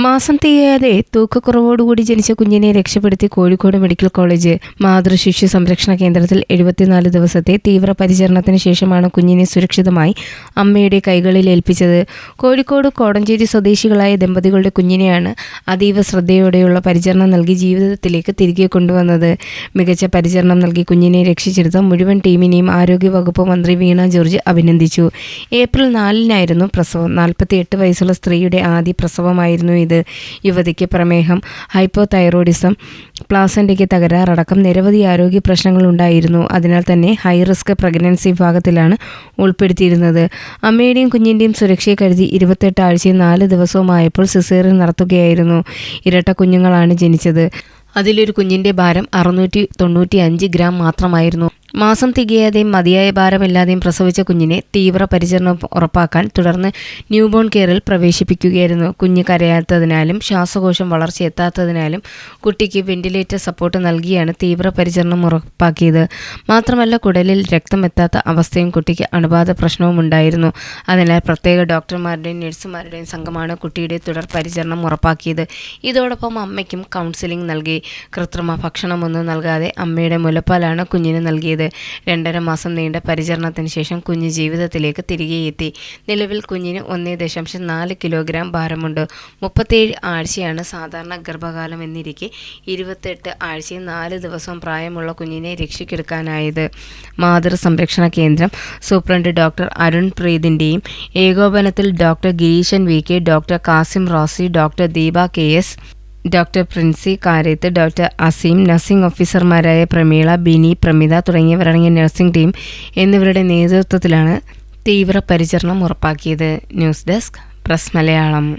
മാസം തികയാതെ തൂക്കക്കുറവോടുകൂടി ജനിച്ച കുഞ്ഞിനെ രക്ഷപ്പെടുത്തി കോഴിക്കോട് മെഡിക്കൽ കോളേജ് മാതൃശിശു സംരക്ഷണ കേന്ദ്രത്തിൽ എഴുപത്തിനാല് ദിവസത്തെ തീവ്ര പരിചരണത്തിന് ശേഷമാണ് കുഞ്ഞിനെ സുരക്ഷിതമായി അമ്മയുടെ കൈകളിൽ ഏൽപ്പിച്ചത്. കോഴിക്കോട് കോടഞ്ചേരി സ്വദേശികളായ ദമ്പതികളുടെ കുഞ്ഞിനെയാണ് അതീവ ശ്രദ്ധയോടെയുള്ള പരിചരണം നൽകി ജീവിതത്തിലേക്ക് തിരികെ കൊണ്ടുവന്നത്. മികച്ച പരിചരണം നൽകി കുഞ്ഞിനെ രക്ഷിച്ചെടുത്ത മുഴുവൻ ടീമിനെയും ആരോഗ്യവകുപ്പ് മന്ത്രി വീണ ജോർജ് അഭിനന്ദിച്ചു. ഏപ്രിൽ നാലിനായിരുന്നു പ്രസവം. നാൽപ്പത്തി എട്ട് വയസ്സുള്ള സ്ത്രീയുടെ ആദ്യ പ്രസവമായിരുന്നു ഇത്. യുവതിക്ക് പ്രമേഹം ഹൈപ്പോ തൈറോയിഡിസം പ്ലാസന്റയ്ക്ക് തകരാറടക്കം നിരവധി ആരോഗ്യ പ്രശ്നങ്ങൾ ഉണ്ടായിരുന്നു. അതിനാൽ തന്നെ ഹൈ റിസ്ക് പ്രഗ്നൻസി വിഭാഗത്തിലാണ് ഉൾപ്പെടുത്തിയിരുന്നത്. അമ്മയുടെയും കുഞ്ഞിന്റെയും സുരക്ഷയെ കരുതി ഇരുപത്തെട്ട് ആഴ്ചയും നാല് ദിവസവുമായപ്പോൾ സിസേറിയൻ നടത്തുകയായിരുന്നു. ഇരട്ട കുഞ്ഞുങ്ങളാണ് ജനിച്ചത്. അതിലൊരു കുഞ്ഞിന്റെ ഭാരം അറുന്നൂറ്റി തൊണ്ണൂറ്റി അഞ്ച് ഗ്രാം മാത്രമായിരുന്നു. മാസം തികയാതെയും മതിയായ ഭാരമില്ലാതെയും പ്രസവിച്ച കുഞ്ഞിനെ തീവ്ര പരിചരണം ഉറപ്പാക്കാൻ തുടർന്ന് ന്യൂബോൺ കെയറിൽ പ്രവേശിപ്പിക്കുകയായിരുന്നു. കുഞ്ഞ് കരയാത്തതിനാലും ശ്വാസകോശം വളർച്ചയെത്താത്തതിനാലും കുട്ടിക്ക് വെന്റിലേറ്റർ സപ്പോർട്ട് നൽകിയാണ് തീവ്ര പരിചരണം ഉറപ്പാക്കിയത്. മാത്രമല്ല കുടലിൽ രക്തം എത്താത്ത അവസ്ഥയും കുട്ടിക്ക് അണുബാധ പ്രശ്നവും ഉണ്ടായിരുന്നു. അതിനാൽ പ്രത്യേക ഡോക്ടർമാരുടെയും നഴ്സുമാരുടെയും സംഘമാണ് കുട്ടിയുടെ തുടർ പരിചരണം ഉറപ്പാക്കിയത്. ഇതോടൊപ്പം അമ്മയ്ക്കും കൗൺസിലിംഗ് നൽകി. കൃത്രിമ ഭക്ഷണമൊന്നും നൽകാതെ അമ്മയുടെ മുലപ്പാലാണ് കുഞ്ഞിന് നൽകിയത്. രണ്ടര മാസം നീണ്ട പരിചരണത്തിന് ശേഷം കുഞ്ഞ് ജീവിതത്തിലേക്ക് തിരികെ എത്തി. നിലവിൽ കുഞ്ഞിന് ഒന്നേ ദശാംശം നാല് കിലോഗ്രാം ഭാരമുണ്ട്. മുപ്പത്തേഴ് ആഴ്ചയാണ് സാധാരണ ഗർഭകാലം എന്നിരിക്കെ ഇരുപത്തെട്ട് ആഴ്ചയും നാല് ദിവസവും പ്രായമുള്ള കുഞ്ഞിനെ രക്ഷിക്കെടുക്കാനായത്. മാതൃ സംരക്ഷണ കേന്ദ്രം സൂപ്രണ്ട് ഡോക്ടർ അരുൺ പ്രീതിന്റെയും ഏകോപനത്തിൽ doctor Gireesan V K doctor Kasim Rosy doctor Deepa K S doctor Princy Kareth doctor Aseem nursing ഓഫീസർമാരായ പ്രമീള ബിനി പ്രമിത തുടങ്ങിയവരടങ്ങിയ നഴ്സിംഗ് ടീം എന്നിവരുടെ നേതൃത്വത്തിലാണ് തീവ്ര പരിചരണം ഉറപ്പാക്കിയത്. News desk press Malayalam.